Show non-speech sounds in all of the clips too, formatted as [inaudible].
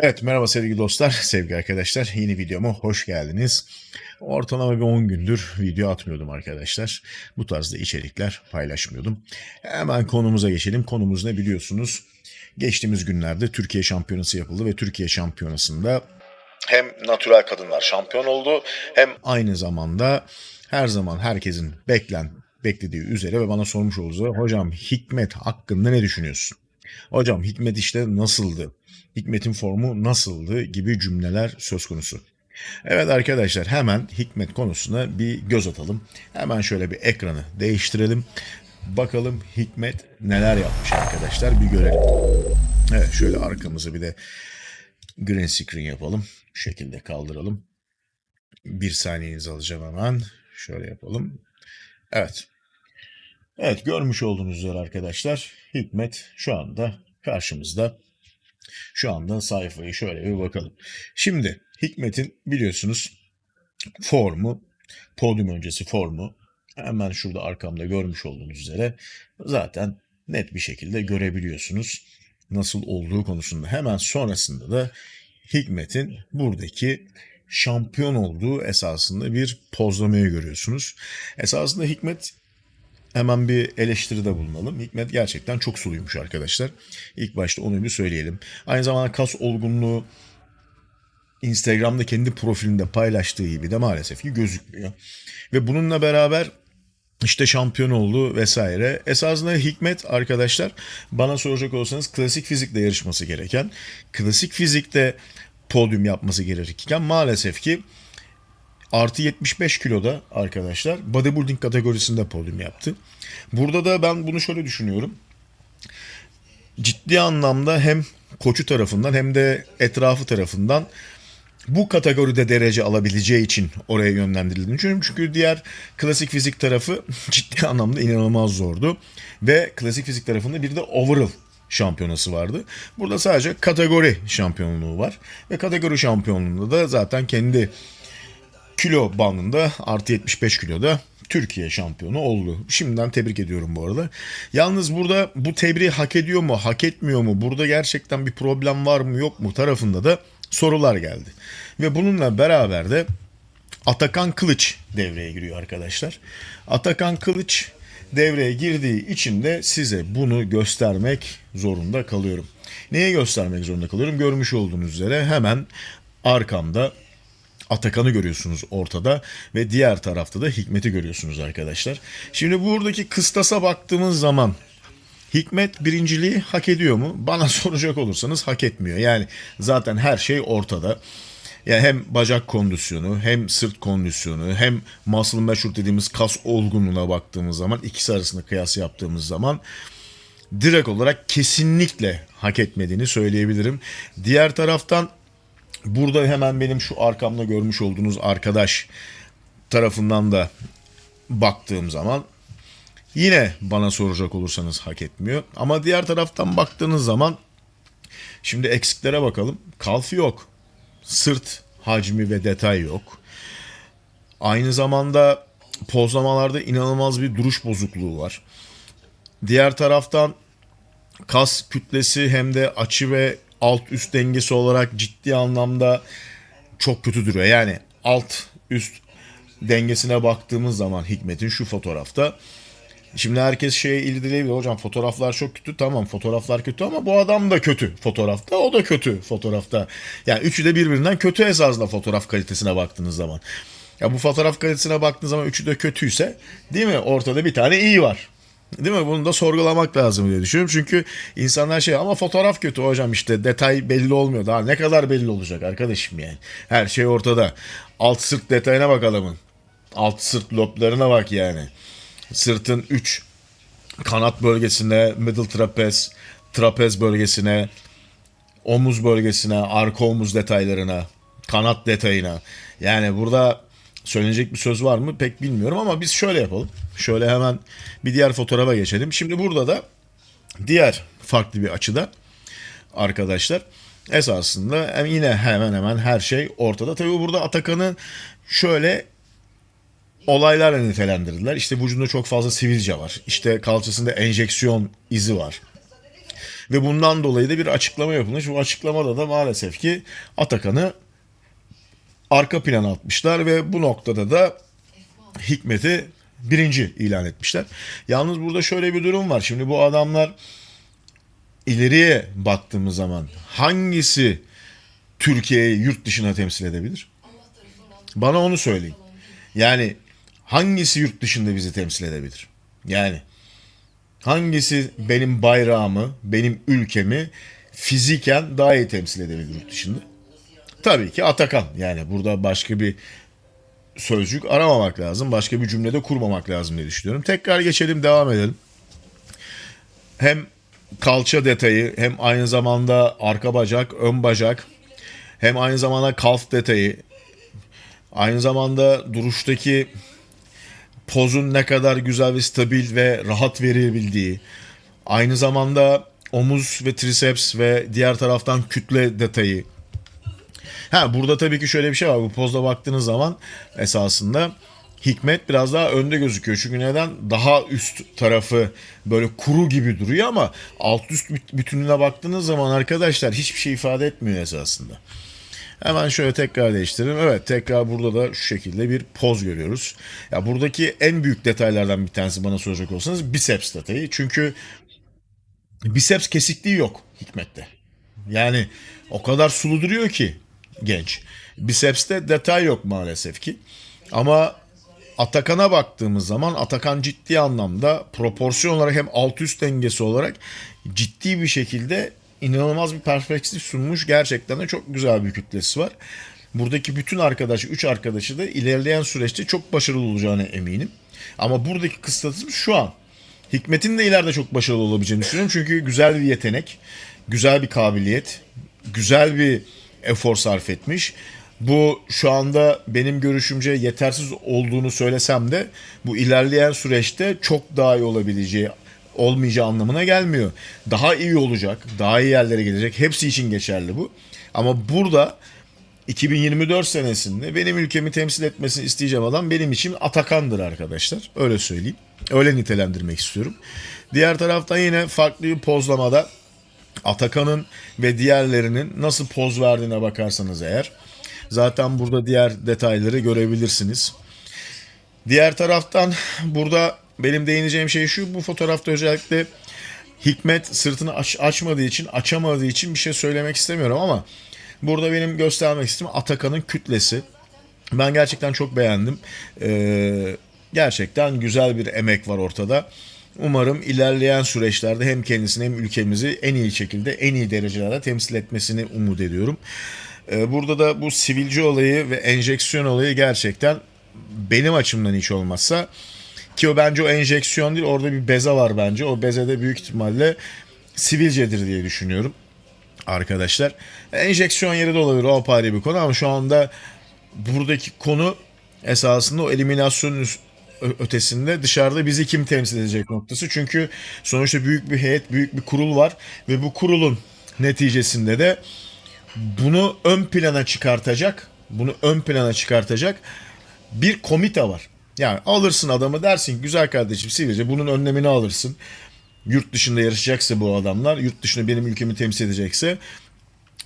Evet merhaba sevgili dostlar, sevgili arkadaşlar. Yeni videoma hoş geldiniz. Ortalama bir 10 gündür video atmıyordum arkadaşlar. Bu tarzda içerikler paylaşmıyordum. Hemen konumuza geçelim. Konumuz ne biliyorsunuz? Geçtiğimiz günlerde Türkiye Şampiyonası yapıldı ve Türkiye Şampiyonası'nda hem natural kadınlar şampiyon oldu hem aynı zamanda her zaman herkesin beklen beklediği üzere ve bana sormuş olduğu hocam Hikmet hakkında ne düşünüyorsun? Hocam Hikmet işte nasıldı? Hikmet'in formu nasıldı gibi cümleler söz konusu. Evet arkadaşlar hemen Hikmet konusuna bir göz atalım. Hemen şöyle bir ekranı değiştirelim. Bakalım Hikmet neler yapmış arkadaşlar bir görelim. Evet şöyle arkamızı bir de green screen yapalım. Şu şekilde kaldıralım. Bir saniyenizi alacağım hemen. Şöyle yapalım. Evet. Evet görmüş olduğunuz üzere arkadaşlar Hikmet şu anda karşımızda. Şu anda sayfayı şöyle bir bakalım. Şimdi Hikmet'in biliyorsunuz formu, podyum öncesi formu hemen şurada arkamda görmüş olduğunuz üzere zaten net bir şekilde görebiliyorsunuz nasıl olduğu konusunda. Hemen sonrasında da Hikmet'in buradaki şampiyon olduğu esasında bir pozlamayı görüyorsunuz. Esasında Hikmet hemen bir eleştiride bulunalım. Hikmet gerçekten çok suluymuş arkadaşlar. İlk başta onu bir söyleyelim. Aynı zamanda kas olgunluğu Instagram'da kendi profilinde paylaştığı gibi de maalesef ki gözükmüyor. Ve bununla beraber işte şampiyon oldu vesaire. Esasında Hikmet arkadaşlar bana soracak olsanız klasik fizikle yarışması gereken, klasik fizikte podyum yapması gerekirken maalesef ki artı 75 kiloda arkadaşlar bodybuilding kategorisinde podyum yaptı. Burada da ben bunu şöyle düşünüyorum. Ciddi anlamda hem koçu tarafından hem de etrafı tarafından bu kategoride derece alabileceği için oraya yönlendirildiğini düşünüyorum. Çünkü diğer klasik fizik tarafı [laughs] ciddi anlamda inanılmaz zordu. Ve klasik fizik tarafında bir de overall şampiyonası vardı. Burada sadece kategori şampiyonluğu var. Ve kategori şampiyonluğunda da zaten kendi kilo bandında artı 75 kiloda Türkiye şampiyonu oldu. Şimdiden tebrik ediyorum bu arada. Yalnız burada bu tebriği hak ediyor mu, hak etmiyor mu? Burada gerçekten bir problem var mı, yok mu tarafında da sorular geldi. Ve bununla beraber de Atakan Kılıç devreye giriyor arkadaşlar. Atakan Kılıç devreye girdiği için de size bunu göstermek zorunda kalıyorum. Neye göstermek zorunda kalıyorum? Görmüş olduğunuz üzere hemen arkamda Atakan'ı görüyorsunuz ortada ve diğer tarafta da Hikmet'i görüyorsunuz arkadaşlar. Şimdi buradaki kıstasa baktığımız zaman Hikmet birinciliği hak ediyor mu? Bana [laughs] soracak olursanız hak etmiyor. Yani zaten her şey ortada. Yani hem bacak kondisyonu, hem sırt kondisyonu, hem muscle measure dediğimiz kas olgunluğuna baktığımız zaman ikisi arasında kıyas yaptığımız zaman direkt olarak kesinlikle hak etmediğini söyleyebilirim. Diğer taraftan Burada hemen benim şu arkamda görmüş olduğunuz arkadaş tarafından da baktığım zaman yine bana soracak olursanız hak etmiyor. Ama diğer taraftan baktığınız zaman şimdi eksiklere bakalım. Kalf yok. Sırt hacmi ve detay yok. Aynı zamanda pozlamalarda inanılmaz bir duruş bozukluğu var. Diğer taraftan kas kütlesi hem de açı ve alt üst dengesi olarak ciddi anlamda çok kötü duruyor. Yani alt üst dengesine baktığımız zaman Hikmet'in şu fotoğrafta Şimdi herkes şeye ilgilenebilir hocam fotoğraflar çok kötü tamam fotoğraflar kötü ama bu adam da kötü fotoğrafta o da kötü fotoğrafta. Yani üçü de birbirinden kötü esasında fotoğraf kalitesine baktığınız zaman. Ya bu fotoğraf kalitesine baktığınız zaman üçü de kötüyse değil mi ortada bir tane iyi var. Değil mi? Bunu da sorgulamak lazım diye düşünüyorum. Çünkü insanlar şey ama fotoğraf kötü hocam işte detay belli olmuyor. Daha ne kadar belli olacak arkadaşım yani. Her şey ortada. Alt sırt detayına bakalım. Alt sırt loblarına bak yani. Sırtın 3 kanat bölgesine, middle trapez, trapez bölgesine, omuz bölgesine, arka omuz detaylarına, kanat detayına. Yani burada Söylenecek bir söz var mı pek bilmiyorum ama biz şöyle yapalım. Şöyle hemen bir diğer fotoğrafa geçelim. Şimdi burada da diğer farklı bir açıda arkadaşlar esasında yine hemen hemen her şey ortada. Tabii burada Atakan'ı şöyle olaylarla nitelendirdiler. İşte vücudunda çok fazla sivilce var. İşte kalçasında enjeksiyon izi var. Ve bundan dolayı da bir açıklama yapılmış. Bu açıklamada da maalesef ki Atakan'ı arka plana atmışlar ve bu noktada da Hikmet'i birinci ilan etmişler. Yalnız burada şöyle bir durum var. Şimdi bu adamlar ileriye baktığımız zaman hangisi Türkiye'yi yurt dışına temsil edebilir? Bana onu söyleyin. Yani hangisi yurt dışında bizi temsil edebilir? Yani hangisi benim bayrağımı, benim ülkemi fiziken daha iyi temsil edebilir yurt dışında? Tabii ki Atakan. Yani burada başka bir sözcük aramamak lazım. Başka bir cümlede kurmamak lazım diye düşünüyorum. Tekrar geçelim, devam edelim. Hem kalça detayı hem aynı zamanda arka bacak, ön bacak hem aynı zamanda kalf detayı aynı zamanda duruştaki pozun ne kadar güzel ve stabil ve rahat verebildiği aynı zamanda omuz ve triceps ve diğer taraftan kütle detayı Ha burada tabii ki şöyle bir şey var. Bu pozda baktığınız zaman esasında Hikmet biraz daha önde gözüküyor. Çünkü neden? Daha üst tarafı böyle kuru gibi duruyor ama alt üst bütününe baktığınız zaman arkadaşlar hiçbir şey ifade etmiyor esasında. Hemen şöyle tekrar değiştirelim. Evet tekrar burada da şu şekilde bir poz görüyoruz. Ya buradaki en büyük detaylardan bir tanesi bana soracak olsanız biceps detayı. Çünkü biceps kesikliği yok Hikmet'te. Yani o kadar sulu duruyor ki genç. Biceps'te detay yok maalesef ki. Ama Atakan'a baktığımız zaman Atakan ciddi anlamda proporsiyon olarak hem alt üst dengesi olarak ciddi bir şekilde inanılmaz bir perspektif sunmuş. Gerçekten de çok güzel bir kütlesi var. Buradaki bütün arkadaş, üç arkadaşı da ilerleyen süreçte çok başarılı olacağına eminim. Ama buradaki kıstasımız şu an. Hikmet'in de ileride çok başarılı olabileceğini düşünüyorum. Çünkü güzel bir yetenek, güzel bir kabiliyet, güzel bir efor sarf etmiş. Bu şu anda benim görüşümce yetersiz olduğunu söylesem de bu ilerleyen süreçte çok daha iyi olabileceği olmayacağı anlamına gelmiyor. Daha iyi olacak, daha iyi yerlere gelecek. Hepsi için geçerli bu. Ama burada 2024 senesinde benim ülkemi temsil etmesini isteyeceğim adam benim için Atakan'dır arkadaşlar. Öyle söyleyeyim. Öyle nitelendirmek istiyorum. Diğer taraftan yine farklı bir pozlamada Atakan'ın ve diğerlerinin nasıl poz verdiğine bakarsanız eğer zaten burada diğer detayları görebilirsiniz. Diğer taraftan burada benim değineceğim şey şu bu fotoğrafta özellikle Hikmet sırtını aç, açmadığı için açamadığı için bir şey söylemek istemiyorum ama burada benim göstermek istediğim Atakan'ın kütlesi. Ben gerçekten çok beğendim. Ee, gerçekten güzel bir emek var ortada. Umarım ilerleyen süreçlerde hem kendisini hem ülkemizi en iyi şekilde en iyi derecelerde temsil etmesini umut ediyorum. Ee, burada da bu sivilce olayı ve enjeksiyon olayı gerçekten benim açımdan hiç olmazsa ki o bence o enjeksiyon değil orada bir beze var bence. O bezede büyük ihtimalle sivilcedir diye düşünüyorum arkadaşlar. Enjeksiyon yeri de olabilir o apayrı bir konu ama şu anda buradaki konu esasında o eliminasyonun ötesinde dışarıda bizi kim temsil edecek noktası. Çünkü sonuçta büyük bir heyet, büyük bir kurul var ve bu kurulun neticesinde de bunu ön plana çıkartacak, bunu ön plana çıkartacak bir komite var. Yani alırsın adamı dersin güzel kardeşim Sivrice bunun önlemini alırsın. Yurt dışında yarışacaksa bu adamlar, yurt dışında benim ülkemi temsil edecekse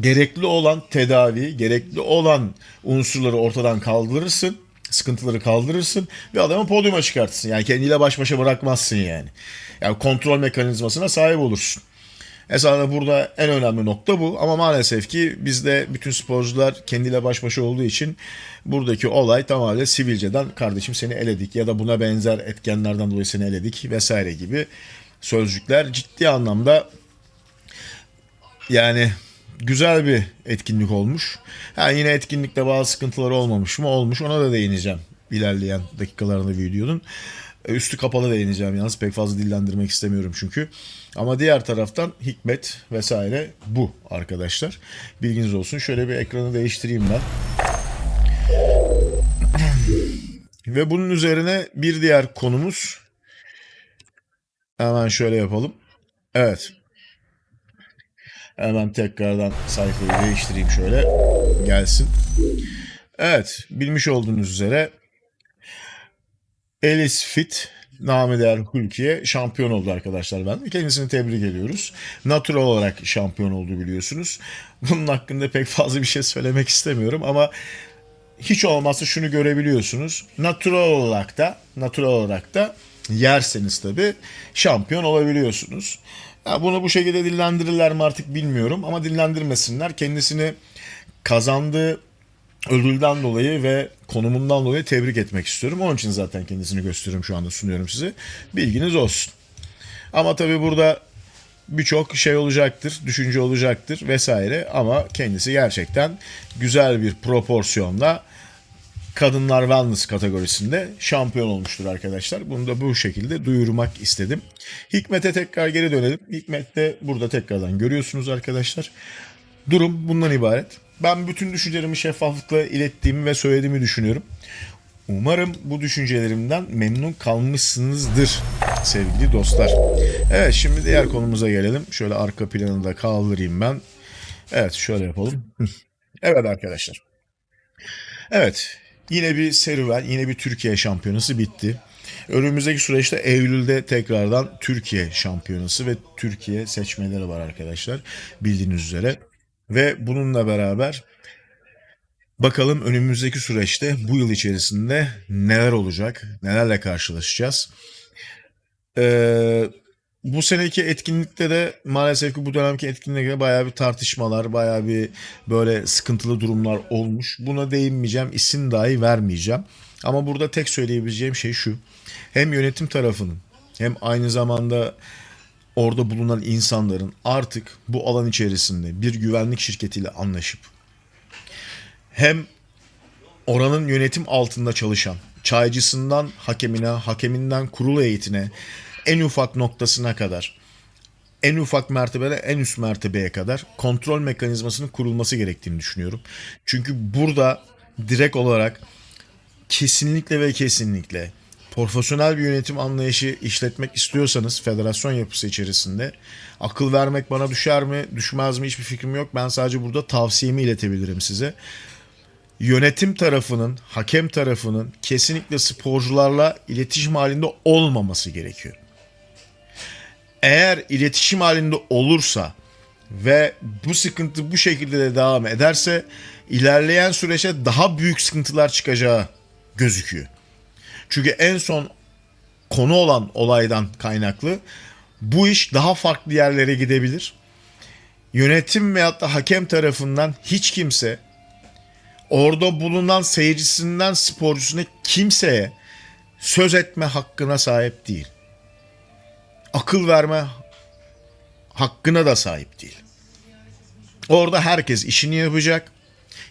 gerekli olan tedavi, gerekli olan unsurları ortadan kaldırırsın sıkıntıları kaldırırsın ve adamı podyuma çıkartırsın. Yani kendiyle baş başa bırakmazsın yani. Yani kontrol mekanizmasına sahip olursun. Esasında burada en önemli nokta bu ama maalesef ki bizde bütün sporcular kendiyle baş başa olduğu için buradaki olay tamamen sivilceden kardeşim seni eledik ya da buna benzer etkenlerden dolayı seni eledik vesaire gibi sözcükler ciddi anlamda yani güzel bir etkinlik olmuş. Ha, yine etkinlikte bazı sıkıntılar olmamış mı? Olmuş. Ona da değineceğim ilerleyen dakikalarında videonun. E, üstü kapalı değineceğim yalnız pek fazla dillendirmek istemiyorum çünkü. Ama diğer taraftan hikmet vesaire bu arkadaşlar. Bilginiz olsun. Şöyle bir ekranı değiştireyim ben. Ve bunun üzerine bir diğer konumuz hemen şöyle yapalım. Evet. Hemen tekrardan sayfayı değiştireyim şöyle. Gelsin. Evet. Bilmiş olduğunuz üzere Alice Fit namı değer Hulki'ye şampiyon oldu arkadaşlar ben. Kendisini tebrik ediyoruz. Natural olarak şampiyon oldu biliyorsunuz. Bunun hakkında pek fazla bir şey söylemek istemiyorum ama hiç olmazsa şunu görebiliyorsunuz. Natural olarak da natural olarak da yerseniz tabi şampiyon olabiliyorsunuz. Ya bunu bu şekilde dillendirirler mi artık bilmiyorum ama dillendirmesinler. Kendisini kazandığı ödülden dolayı ve konumundan dolayı tebrik etmek istiyorum. Onun için zaten kendisini gösteriyorum şu anda sunuyorum size. Bilginiz olsun. Ama tabii burada birçok şey olacaktır, düşünce olacaktır vesaire ama kendisi gerçekten güzel bir proporsiyonla kadınlar wellness kategorisinde şampiyon olmuştur arkadaşlar. Bunu da bu şekilde duyurmak istedim. Hikmet'e tekrar geri dönelim. Hikmet de burada tekrardan görüyorsunuz arkadaşlar. Durum bundan ibaret. Ben bütün düşüncelerimi şeffaflıkla ilettiğimi ve söylediğimi düşünüyorum. Umarım bu düşüncelerimden memnun kalmışsınızdır sevgili dostlar. Evet şimdi diğer konumuza gelelim. Şöyle arka planı da kaldırayım ben. Evet şöyle yapalım. [laughs] Evet arkadaşlar. Evet yine bir serüven, yine bir Türkiye şampiyonası bitti. Önümüzdeki süreçte Eylül'de tekrardan Türkiye şampiyonası ve Türkiye seçmeleri var arkadaşlar bildiğiniz üzere. Ve bununla beraber bakalım önümüzdeki süreçte bu yıl içerisinde neler olacak, nelerle karşılaşacağız. Ee, bu seneki etkinlikte de maalesef ki bu dönemki etkinlikte bayağı bir tartışmalar, bayağı bir böyle sıkıntılı durumlar olmuş. Buna değinmeyeceğim, isim dahi vermeyeceğim. Ama burada tek söyleyebileceğim şey şu. Hem yönetim tarafının hem aynı zamanda orada bulunan insanların artık bu alan içerisinde bir güvenlik şirketiyle anlaşıp hem oranın yönetim altında çalışan çaycısından hakemine, hakeminden kurul heyetine en ufak noktasına kadar en ufak mertebede en üst mertebeye kadar kontrol mekanizmasının kurulması gerektiğini düşünüyorum. Çünkü burada direkt olarak kesinlikle ve kesinlikle profesyonel bir yönetim anlayışı işletmek istiyorsanız federasyon yapısı içerisinde akıl vermek bana düşer mi düşmez mi hiçbir fikrim yok. Ben sadece burada tavsiyemi iletebilirim size. Yönetim tarafının, hakem tarafının kesinlikle sporcularla iletişim halinde olmaması gerekiyor. Eğer iletişim halinde olursa ve bu sıkıntı bu şekilde de devam ederse ilerleyen süreçte daha büyük sıkıntılar çıkacağı gözüküyor. Çünkü en son konu olan olaydan kaynaklı bu iş daha farklı yerlere gidebilir. Yönetim veyahut da hakem tarafından hiç kimse orada bulunan seyircisinden sporcusuna kimseye söz etme hakkına sahip değil. Akıl verme hakkına da sahip değil. Orada herkes işini yapacak,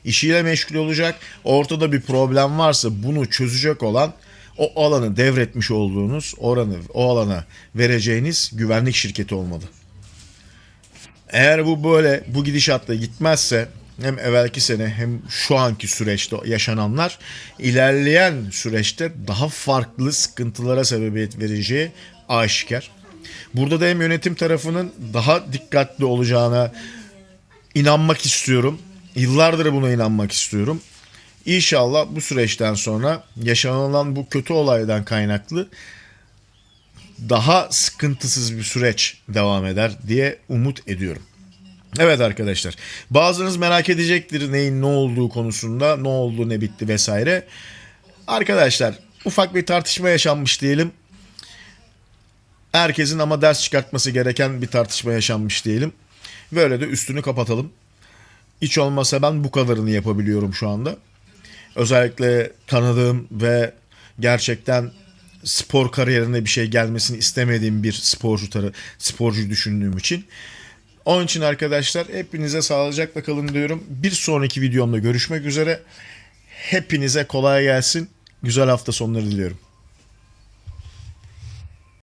işiyle meşgul olacak. Ortada bir problem varsa bunu çözecek olan o alanı devretmiş olduğunuz oranı o alana vereceğiniz güvenlik şirketi olmalı. Eğer bu böyle bu gidişatla gitmezse hem evvelki sene hem şu anki süreçte yaşananlar ilerleyen süreçte daha farklı sıkıntılara sebebiyet vereceği aşikar. Burada da hem yönetim tarafının daha dikkatli olacağına inanmak istiyorum. Yıllardır buna inanmak istiyorum. İnşallah bu süreçten sonra yaşanılan bu kötü olaydan kaynaklı daha sıkıntısız bir süreç devam eder diye umut ediyorum. Evet arkadaşlar. Bazılarınız merak edecektir neyin ne olduğu konusunda, ne oldu, ne bitti vesaire. Arkadaşlar ufak bir tartışma yaşanmış diyelim. Herkesin ama ders çıkartması gereken bir tartışma yaşanmış diyelim. Böyle de üstünü kapatalım. Hiç olmasa ben bu kadarını yapabiliyorum şu anda. Özellikle tanıdığım ve gerçekten spor kariyerine bir şey gelmesini istemediğim bir sporcu tarı, sporcu düşündüğüm için. Onun için arkadaşlar hepinize sağlıcakla kalın diyorum. Bir sonraki videomda görüşmek üzere. Hepinize kolay gelsin. Güzel hafta sonları diliyorum.